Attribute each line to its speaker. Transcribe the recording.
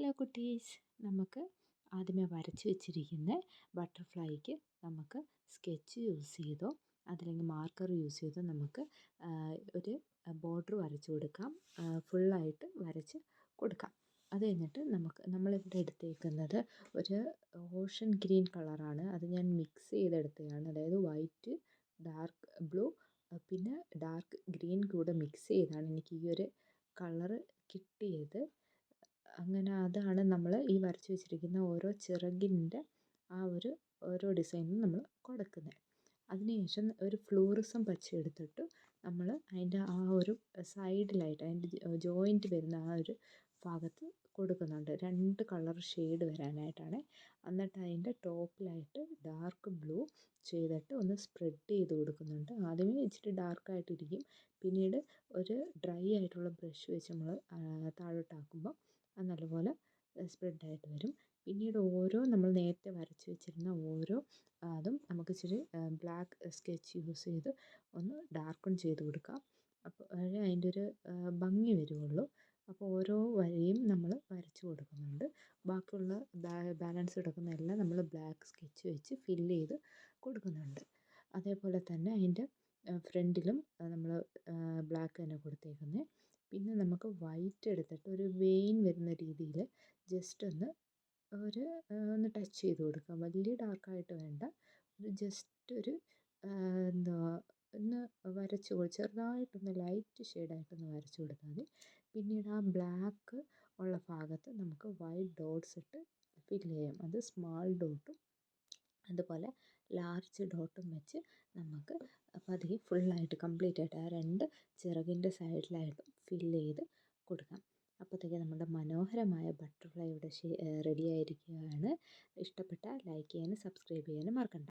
Speaker 1: Hello കുട്ടീസ്. നമുക്ക് ആദ്യമേ വരച്ച് വെച്ചിരിക്കുന്ന ബട്ടർഫ്ലൈക്ക് നമുക്ക് സ്കെച്ച് യൂസ് ചെയ്തോ അതല്ലെങ്കിൽ മാർക്കർ യൂസ് ചെയ്തോ നമുക്ക് ഒരു ബോർഡർ വരച്ച് കൊടുക്കാം. ഫുള്ളായിട്ട് വരച്ച് കൊടുക്കാം. അത് കഴിഞ്ഞിട്ട് നമുക്ക് നമ്മളിവിടെ എടുത്തേക്കുന്നത് ഒരു ഓഷൻ ഗ്രീൻ കളറാണ്. അത് ഞാൻ മിക്സ് ചെയ്തെടുത്തതാണ്. അതായത് വൈറ്റ് ഡാർക്ക് ബ്ലൂ പിന്നെ ഡാർക്ക് ഗ്രീൻ കൂടെ മിക്സ് ചെയ്താണ് എനിക്ക് ഈ ഒരു കളറ് കിട്ടിയത്. അങ്ങനെ അതാണ് നമ്മൾ ഈ വരച്ച് വെച്ചിരിക്കുന്ന ഓരോ ചിറകിന്റെ ആ ഒരു ഓരോ ഡിസൈനും നമ്മൾ കൊടുക്കുന്നത് അതിനുശേഷം ഒരു ഫ്ലൂറിസം പച്ച എടുത്തിട്ട് നമ്മൾ അതിന്റെ ആ ഒരു സൈഡിലായിട്ട് അതിന്റെ ജോയിന്റ് വരുന്ന ആ ഒരു ഭാഗത്ത് കൊടുക്കുന്നുണ്ട്. രണ്ട് കളർ ഷെയ്ഡ് വരാനായിട്ടാണ്. എന്നിട്ട് അതിന്റെ ടോപ്പിലായിട്ട് ഡാർക്ക് ബ്ലൂ ചെയ്തിട്ട് ഒന്ന് സ്പ്രെഡ് ചെയ്ത് കൊടുക്കുന്നുണ്ട്. ആദ്യമേ ഇച്ചിരി ഡാർക്കായിട്ടിരിക്കും. പിന്നീട് ഒരു ഡ്രൈ ആയിട്ടുള്ള ബ്രഷ് വെച്ച് നമ്മൾ താഴോട്ടാക്കുമ്പോൾ അത് നല്ലപോലെ സ്പ്രെഡായിട്ട് വരും. പിന്നീട് ഓരോ നമ്മൾ നേരത്തെ വരച്ച് വെച്ചിരുന്ന ഓരോ അതും നമുക്ക് ഇച്ചിരി ബ്ലാക്ക് സ്കെച്ച് യൂസ് ചെയ്ത് ഒന്ന് ഡാർക്കൺ ചെയ്ത് കൊടുക്കാം. അപ്പോൾ അതിന്റെ ഒരു ഭംഗി വരുള്ളൂ അപ്പോൾ ഓരോ വരയും നമ്മൾ വരച്ച് കൊടുക്കുന്നുണ്ട്. ബാക്കിയുള്ള ബാലൻസ് കിടക്കുന്ന എല്ലാം നമ്മൾ ബ്ലാക്ക് സ്കെച്ച് വെച്ച് ഫില്ല് ചെയ്ത് കൊടുക്കുന്നുണ്ട്. അതേപോലെ തന്നെ അതിന്റെ ഫ്രണ്ടിലും നമ്മൾ ബ്ലാക്ക് തന്നെ കൊടുത്തേക്കുന്നത് പിന്നെ നമുക്ക് വൈറ്റ് എടുത്തിട്ട് ഒരു വെയിൻ വരുന്ന രീതിയിൽ ജസ്റ്റ് ഒന്ന് ഒരു ഒന്ന് ടച്ച് ചെയ്ത് കൊടുക്കുക വലിയ ഡാർക്കായിട്ട് വേണ്ട. ഒരു ജസ്റ്റ് ഒരു എന്താ ഒന്ന് വരച്ച് ചെറുതായിട്ടൊന്ന് ലൈറ്റ് ഷെയ്ഡായിട്ടൊന്ന് വരച്ച് കൊടുത്താൽ മതി. പിന്നീട് ആ ബ്ലാക്ക് ഉള്ള ഭാഗത്ത് നമുക്ക് വൈറ്റ് ഡോട്ട്സ് ഇട്ട് ഫിൽ ചെയ്യാം. അത് സ്മാൾ ഡോട്ടും അതുപോലെ ലാർജ് ഡോട്ടും വെച്ച് നമുക്ക് പതിയെ ഫുള്ളായിട്ട് കംപ്ലീറ്റ് ആയിട്ട് ആ രണ്ട് ചിറകിന്റെ സൈഡിലായിട്ടും ഫില്ല് ചെയ്ത് കൊടുക്കാം. അപ്പോഴത്തേക്ക് നമ്മുടെ മനോഹരമായ ബട്ടർഫ്ലൈ ഇവിടെ റെഡി ആയിരിക്കുകയാണ്. ഇഷ്ടപ്പെട്ടാൽ ലൈക്ക് ചെയ്യാനും സബ്സ്ക്രൈബ് ചെയ്യാനും മറക്കണ്ട.